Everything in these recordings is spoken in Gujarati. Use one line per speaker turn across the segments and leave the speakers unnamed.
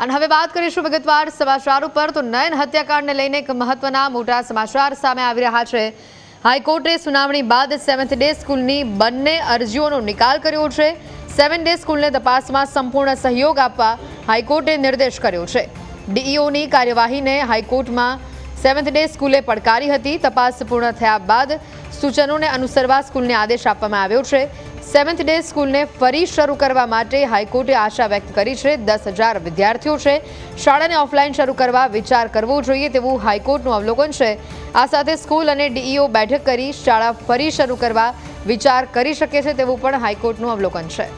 અને હવે વાત કરીશું વિગતવાર સમાચાર ઉપર. તો નયન હત્યાકાંડને લઈને એક મહત્વના મોટા સમાચાર સામે આવી રહ્યા છે. હાઈકોર્ટે સુનાવણી બાદ સેવન્થ ડે સ્કૂલની બંને અરજીઓનો નિકાલ કર્યો છે. સેવન ડે સ્કૂલને તપાસમાં સંપૂર્ણ સહયોગ આપવા હાઈકોર્ટે નિર્દેશ કર્યો છે. ડીઈઓની કાર્યવાહીને હાઈકોર્ટમાં સેવન્થ ડે સ્કૂલે પડકારી હતી. તપાસ પૂર્ણ થયા બાદ સૂચનોને અનુસરવા સ્કૂલને આદેશ આપવામાં આવ્યો છે. સેવન્થ ડે સ્કૂલને ફરી શરૂ કરવા માટે હાઈકોર્ટે આશા વ્યક્ત કરી છે. દસ હજાર વિદ્યાર્થીઓ છે. શાળાને ઓફલાઈન શરૂ કરવા વિચાર કરવો જોઈએ તેવું હાઈકોર્ટનું અવલોકન છે. આ સાથે સ્કૂલ અને ડીઈઓ બેઠક કરી શાળા ફરી શરૂ કરવા વિચાર કરી શકે છે તેવું પણ હાઈકોર્ટનું અવલોકન છે.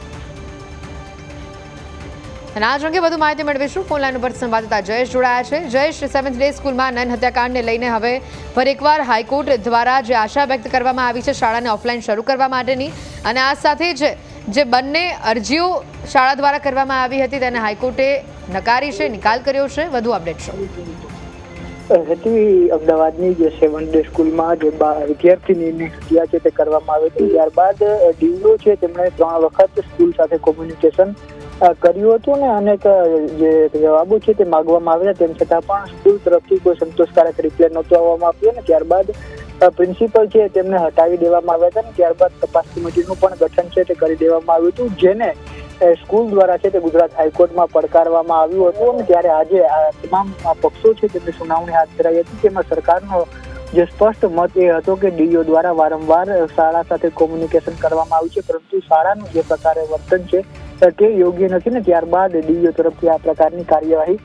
અને આ અંગે વધુ માહિતી મેળવીશું. ફોન લાઈન ઉપર સંવાદદાતા જયેશ જોડાયા છે. જયેશ સેવન્થ ડે સ્કૂલમાં નયન હત્યાકાંડને લઈને હવે ફરી એકવાર હાઈકોર્ટ દ્વારા જે આશા વ્યક્ત કરવામાં આવી છે, શાળાને ઓફલાઈન શરૂ કરવા માટેની. અને આ સાથે જ જે બંને અરજીઓ શાળા દ્વારા કરવામાં આવી હતી, તેને હાઈકોર્ટે નકારી છે, નિકાલ કર્યો છે. વધુ અપડેટ શું?
હતી અમદાવાદની જે સેવન ડે સ્કૂલમાં જે વિદ્યાર્થીની હત્યા છે, તે કરવામાં આવી હતી. ત્યારબાદ ડીઓ છે, તેમણે ત્રણ વખત સ્કૂલ સાથે કોમ્યુનિકેશન કર્યું હતું ને, અનેક જે જવાબો છે તે માગવામાં આવ્યા, તેમ છતાં પણ સ્કૂલ તરફથી કોઈ સંતોષકારક રિપ્લાય નહોતો આવવામાં આવ્યો ને, ત્યારબાદ પ્રિન્સિપલ છે તેમને હટાવી દેવામાં આવ્યા હતા ને, ત્યારબાદ તપાસ કમિટીનું પણ ગઠન છે તે કરી દેવામાં આવ્યું હતું, જેને સ્કૂલ દ્વારા છે તે ગુજરાત હાઈકોર્ટમાં પડકારવામાં આવ્યું હતું અને ત્યારે આજે આ તમામ પક્ષો છે તેમની સુનાવણી હાથ ધરાઈ હતી, તેમાં સરકારનો જે સ્પષ્ટ મત એ હતો કે ડીઓ દ્વારા વારંવાર શાળા સાથે કોમ્યુનિકેશન કરવામાં આવ્યું છે, પરંતુ શાળાનું જે પ્રકારે વર્તન છે તે યોગ્ય નથી ને, ત્યારબાદ ડીઓ તરફથી આ પ્રકારની કાર્યવાહી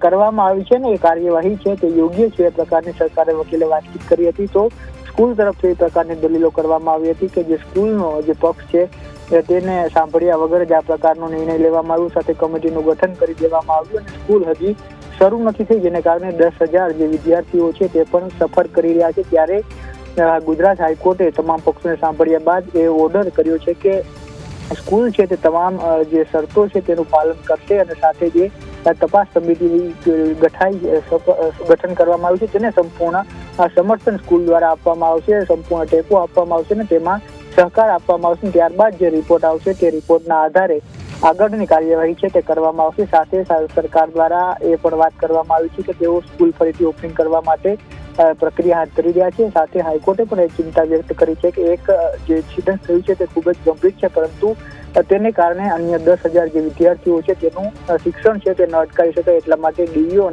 કરવામાં આવી છે ને, એ કાર્યવાહી છે તે યોગ્ય છે એ પ્રકારની સરકારે વકીલે વાતચીત કરી હતી. તો સ્કૂલ તરફથી એ પ્રકારની દલીલો કરવામાં આવી હતી કે જે સ્કૂલનો જે પક્ષ છે તેને સાંભળ્યા વગર જ આ પ્રકારનો નિર્ણય લેવામાં આવ્યો. સાથે કમિટીનું ગઠન કરી દેવામાં આવ્યું અને સ્કૂલ હજી શરૂ નથી થઈ, જેને કારણે દસ હજાર જે વિદ્યાર્થીઓ છે તે પણ સફર કરી રહ્યા છે. ત્યારે ગુજરાત હાઈકોર્ટે તમામ પક્ષોને સાંભળ્યા બાદ એ ઓર્ડર કર્યો છે કે સ્કૂલ છે તે તમામ જે શરતો છે તેનું પાલન કરશે અને સાથે જે તપાસ સમિતિ ગઠાઈ ગઠન કરવામાં આવ્યું છે તેને સંપૂર્ણ સમર્થન સ્કૂલ દ્વારા આપવામાં આવશે, સંપૂર્ણ ટેકો આપવામાં આવશે અને તેમાં સહકાર આપવામાં આવશે ત્યારબાદ જે રિપોર્ટ આવશે તે રિપોર્ટના આધારે આગળની કાર્યવાહી છે તે કરવામાં આવશે. સાથે સરકાર દ્વારા એ પણ વાત કરવામાં આવી છે કે તેઓ સ્કૂલ ફરીથી ઓપનિંગ કરવા માટે પ્રક્રિયા હાથ ધરી રહ્યા છે. સાથે હાઈકોર્ટે પણ એ ચિંતા વ્યક્ત કરી છે કે એક જે એક્સિડન્ટ થયું છે તે ખૂબ જ ગંભીર છે, પરંતુ તેને કારણે અન્ય દસ હજાર જે વિદ્યાર્થીઓ છે તેનું શિક્ષણ છે તે ન અટકાવી શકાય એટલા માટે ડીઈઓ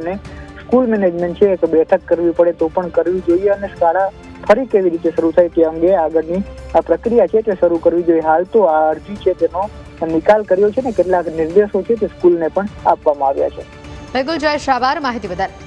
સ્કૂલ મેનેજમેન્ટ છે એક બેઠક કરવી પડે તો પણ કરવી જોઈએ અને શાળા ફરી કેવી રીતે શરૂ થાય તે અંગે આગળની આ પ્રક્રિયા છે તે શરૂ કરવી જોઈએ. હાલ તો આ અરજી છે તેનો નિકાલ કર્યો છે ને કેટલાક નિર્દેશો છે તે સ્કૂલને પણ આપવામાં આવ્યા છે.
બિલકુલ જય આભાર માહિતી બદલ.